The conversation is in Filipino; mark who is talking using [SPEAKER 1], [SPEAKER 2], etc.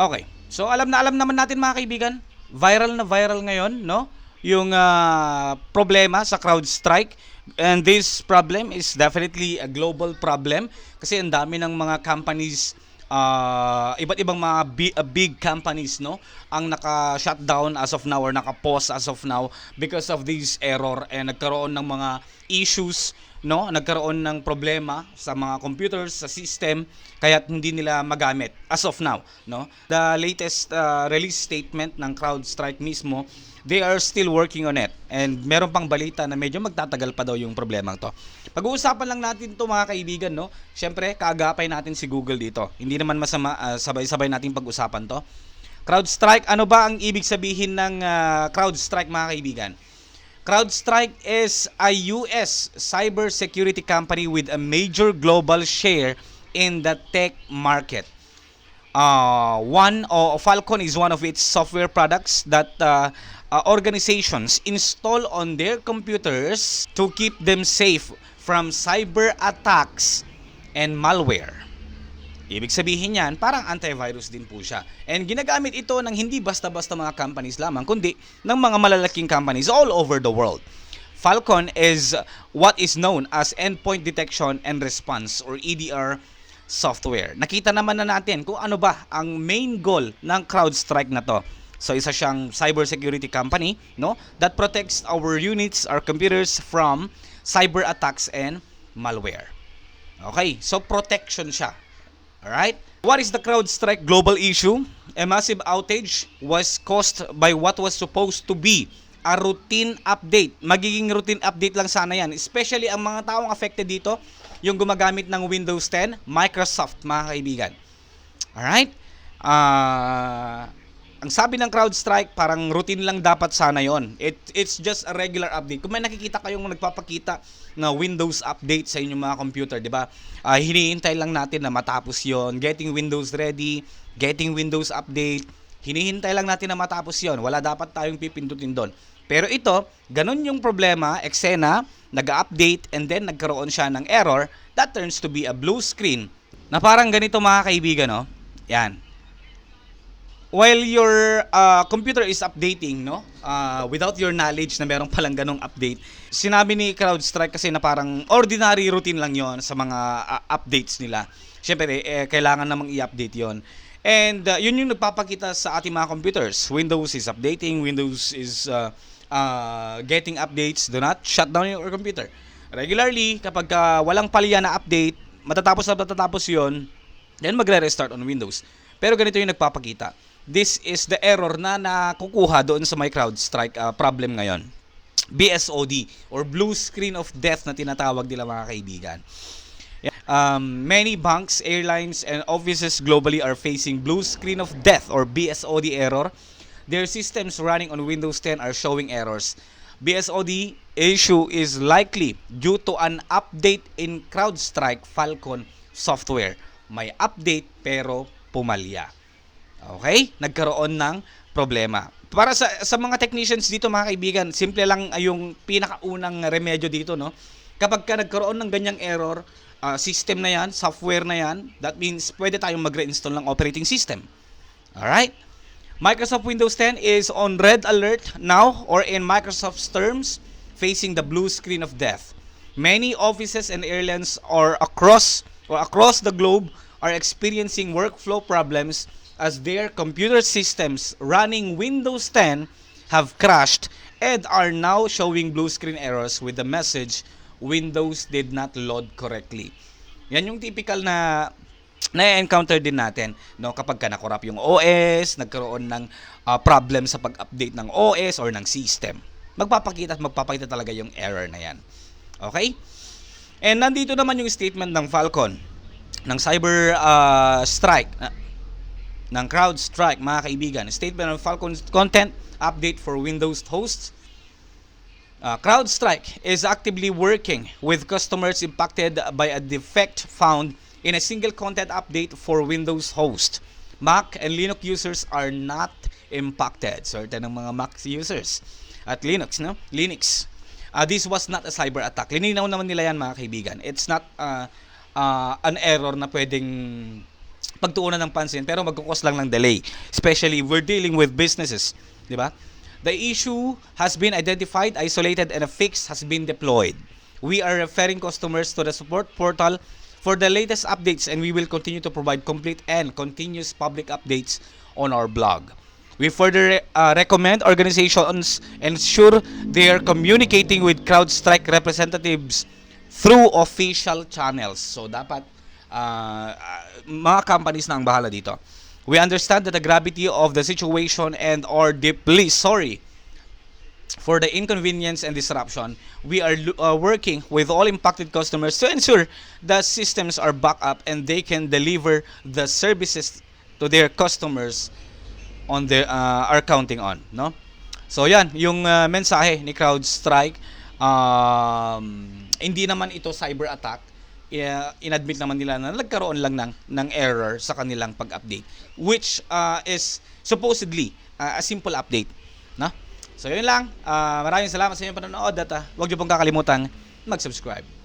[SPEAKER 1] Okay. So alam na alam naman natin mga kaibigan, viral na viral ngayon, no? Yung ah, problema sa CrowdStrike. And this problem is definitely a global problem kasi ang dami ng mga companies ah, iba't ibang mga bi- ah, big companies no ang naka-shutdown as of now or naka-pause as of now because of this error and nagkaroon ng mga issues no nagkaroon ng problema sa mga computers sa system kaya hindi nila magamit as of now no? The latest uh, release statement ng CrowdStrike mismo they are still working on it. And meron pang balita na medyo magtatagal pa daw yung problema to. Pag-uusapan lang natin to mga kaibigan no? Syempre kaagapay natin si Google dito. Hindi naman masama uh, sabay-sabay nating pag-usapan to. CrowdStrike ano ba ang ibig sabihin ng uh, CrowdStrike mga kaibigan CrowdStrike is a US cybersecurity company with a major global share in the tech market. Uh, one uh, Falcon is one of its software products that uh, uh, organizations install on their computers to keep them safe from cyber attacks and malware. Ibig sabihin yan, parang antivirus din po siya. And ginagamit ito ng hindi basta-basta mga companies lamang, kundi ng mga malalaking companies all over the world. Falcon is what is known as Endpoint Detection and Response or EDR software. Nakita naman na natin kung ano ba ang main goal ng CrowdStrike na to. So isa siyang cybersecurity company, no, that protects our units, our computers from cyber attacks and malware. Okay, so protection siya. Alright? What is the CrowdStrike global issue? A massive outage was caused by what was supposed to be a routine update. Magiging routine update lang sana yan. Especially ang mga taong affected dito, yung gumagamit ng Windows 10, Microsoft, mga kaibigan. Alright? Ah... ang sabi ng CrowdStrike, parang routine lang dapat sana yon. It, it's just a regular update. Kung may nakikita kayong nagpapakita na Windows update sa inyong mga computer, di ba? Ah, hinihintay lang natin na matapos yon. Getting Windows ready, getting Windows update, hinihintay lang natin na matapos yon. Wala dapat tayong pipindutin doon. Pero ito, ganun yung problema, eksena, nag-update, and then nagkaroon siya ng error, that turns to be a blue screen. Na parang ganito mga kaibigan, no? Yan while your uh, computer is updating, no? Uh, without your knowledge na meron palang ganong update, sinabi ni CrowdStrike kasi na parang ordinary routine lang yon sa mga uh, updates nila. Siyempre, eh, kailangan namang i-update yon. And uh, yun yung nagpapakita sa ating mga computers. Windows is updating, Windows is uh, uh, getting updates. Do not shut down your computer. Regularly, kapag uh, walang palya na update, matatapos na matatapos yon, then magre-restart on Windows. Pero ganito yung nagpapakita this is the error na nakukuha doon sa my CrowdStrike uh, problem ngayon. BSOD or blue screen of death na tinatawag nila mga kaibigan. Um, many banks, airlines, and offices globally are facing blue screen of death or BSOD error. Their systems running on Windows 10 are showing errors. BSOD issue is likely due to an update in CrowdStrike Falcon software. May update pero pumalya. Okay? Nagkaroon ng problema. Para sa sa mga technicians dito mga kaibigan, simple lang ay yung pinakaunang remedyo dito, no? Kapag ka nagkaroon ng ganyang error, uh, system na yan, software na yan, that means pwede tayong mag-reinstall ng operating system. Alright? Microsoft Windows 10 is on red alert now or in Microsoft's terms, facing the blue screen of death. Many offices and airlines are across or across the globe are experiencing workflow problems as their computer systems running Windows 10 have crashed and are now showing blue screen errors with the message Windows did not load correctly. Yan yung typical na na-encounter din natin no kapag ka nakorap yung OS, nagkaroon ng uh, problem sa pag-update ng OS or ng system. Magpapakita at magpapakita talaga yung error na yan. Okay? And nandito naman yung statement ng Falcon ng Cyber uh, Strike ng CrowdStrike, mga kaibigan. Statement of Falcon content update for Windows hosts. Uh, CrowdStrike is actively working with customers impacted by a defect found in a single content update for Windows host. Mac and Linux users are not impacted. Certain ng mga Mac users at Linux, no? Linux. Uh, this was not a cyber attack. Lininaw naman nila yan mga kaibigan. It's not uh, uh, an error na pwedeng pagtuunan ng pansin pero magkukos lang ng delay. Especially we're dealing with businesses, di ba? The issue has been identified, isolated, and a fix has been deployed. We are referring customers to the support portal for the latest updates and we will continue to provide complete and continuous public updates on our blog. We further uh, recommend organizations ensure they are communicating with CrowdStrike representatives through official channels. So dapat uh, mga companies na ang bahala dito. We understand that the gravity of the situation and are deeply sorry for the inconvenience and disruption. We are uh, working with all impacted customers to ensure the systems are back up and they can deliver the services to their customers on their uh, are counting on, no? So yan, yung uh, mensahe ni CrowdStrike um, hindi naman ito cyber attack. Inadmit naman nila na nagkaroon lang ng ng error sa kanilang pag-update which uh, is supposedly uh, a simple update, no? So yun lang. Uh, maraming salamat sa inyong panonood at uh, huwag niyo pong kakalimutan mag-subscribe.